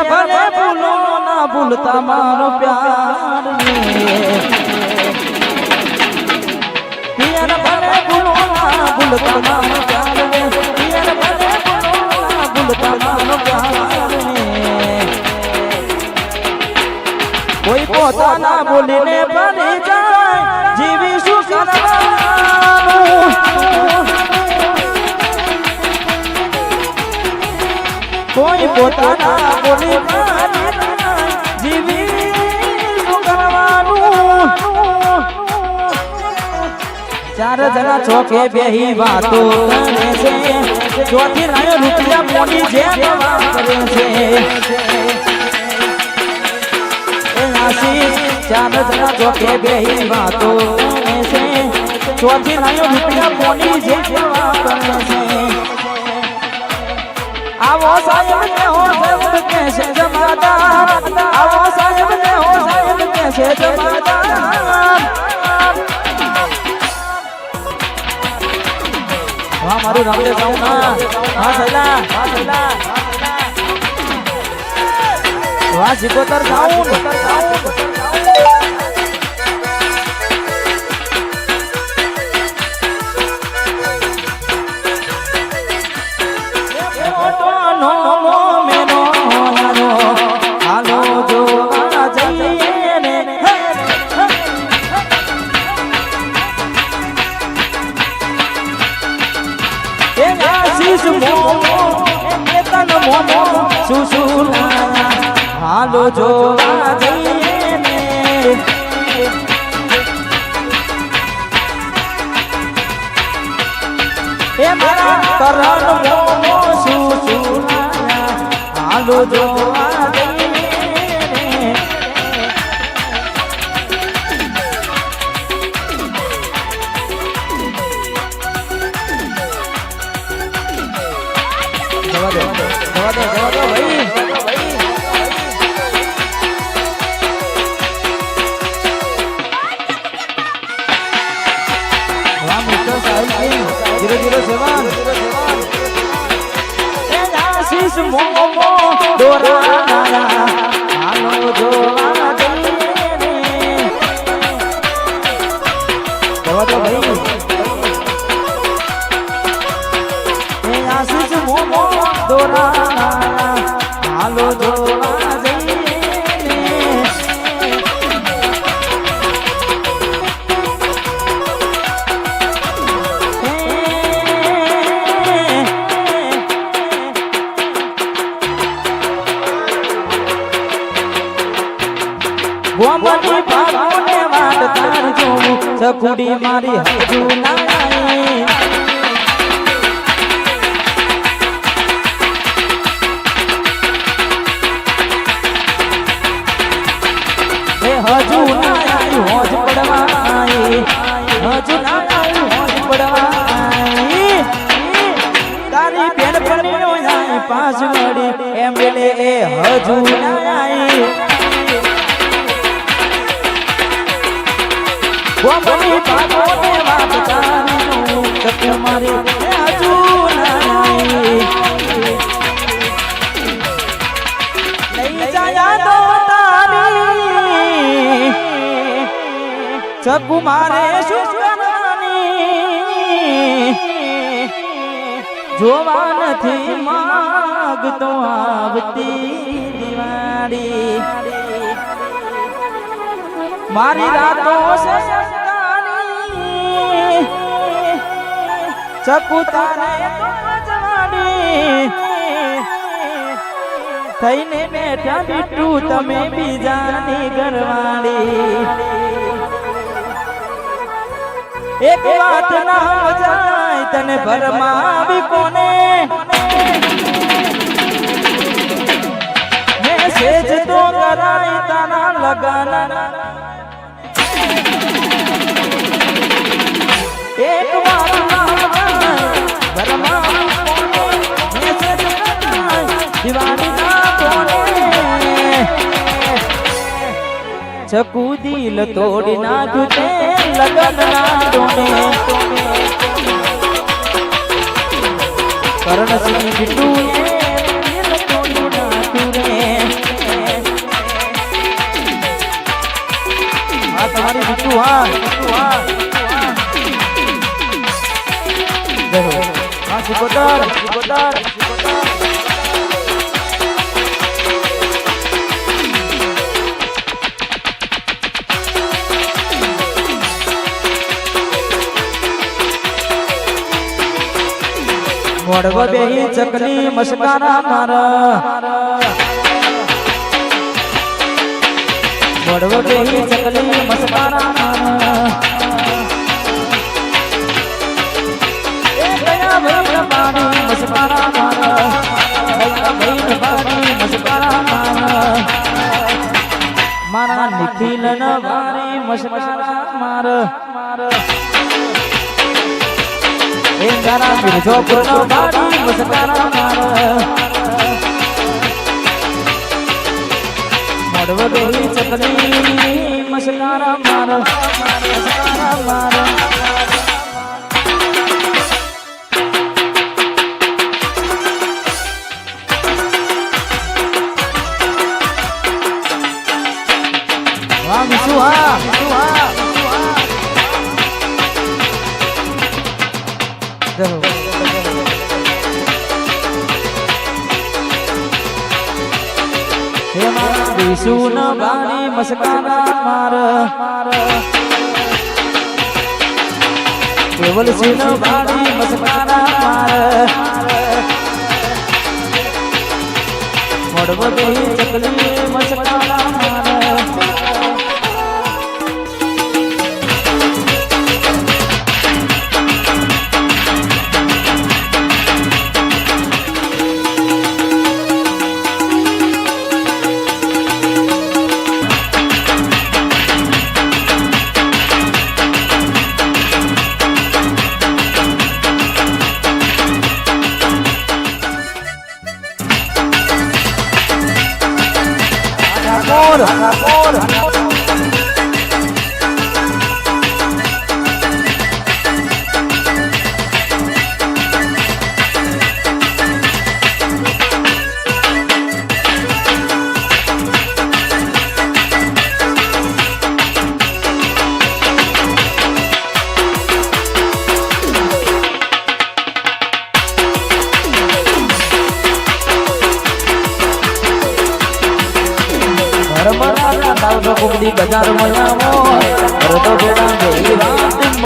યાર ભલે ભૂલો ના ભૂલતા મારો પ્યાર યાર ભલે ભૂલો ના ભૂલતા મારો પ્યાર યાર ભલે ભૂલો ના ભૂલતા મારો પ્યાર કોઈ પોતાના બોલીને કોઈ પોતાના બોલી જીવી ચાર જણા ચોકે બેહી વાતો કરે છે. ચોથી નાયો રૂપિયા મોની જે કરે છે. આશીષ ચાર જણા ચોકે બેહી વાતો કરે છે. ચોથી નાયો રૂપિયા મોની જે કરે છે. સાહેબ ને હો સાહેબ કે છે જમાદાર. આવો સાહેબ ને હો સાહેબ કે છે જમાદાર. વાહ મારું રામદેવ સાઉન્ડ હા હા સૈલા હા સૈલા વાહ સિકોતર સાઉન્ડ જોવા જઈએ ને એ જોવા જોઉં મારી હજુ નાઈ હજુ ના આવી હોજ પડવાઈ હજુ ના આવી હોજ પડવાઈ તારી બેન એમ એ હજુ ના ગોમની પાગો ને વાત તારી સત્ય મારી એ હજુ લઈ જાયા તો તારી સકુ મારે શું જોવા નથી માગતો આવતી દિવાળી મારી રાતો જવાની થઈને બેઠા બીટું તમે બીજાની ઘરવાળી. એક વાત ના જાય તને ભરમાવી કોને ચકુ દિલ તોડી નાખતે લગન ના કરણ સિંહ મોડવ બેહી ચકલી મસ્કારા મારા. મોડવ બેહી ચકલી મસ્કારા મારા. એ ગયા ભાઈ રબારી મસ્કારા મારા. ગયા ભાઈ રબારી મસ્કારા મારા. મારા નિખિલ નવારી મસ્કારા મારા મારા. એ ગારા મિર્ઝાપુર નો બારી મસ્કારા મારા. મોડવ બેહી ચકલી મસ્કારા મારા. મસ્કારા મારા. વાહ, વિશુ હા વિશુ હા વિશુ હા દેખો હે મારા. વિશુ ન બાણી મસ્કારા માર. કેવલ સિંહ બાણી મસ્કારા માર ચકલી Amor, બજારમાં આવો અરે તો બેડા ગઈ વાત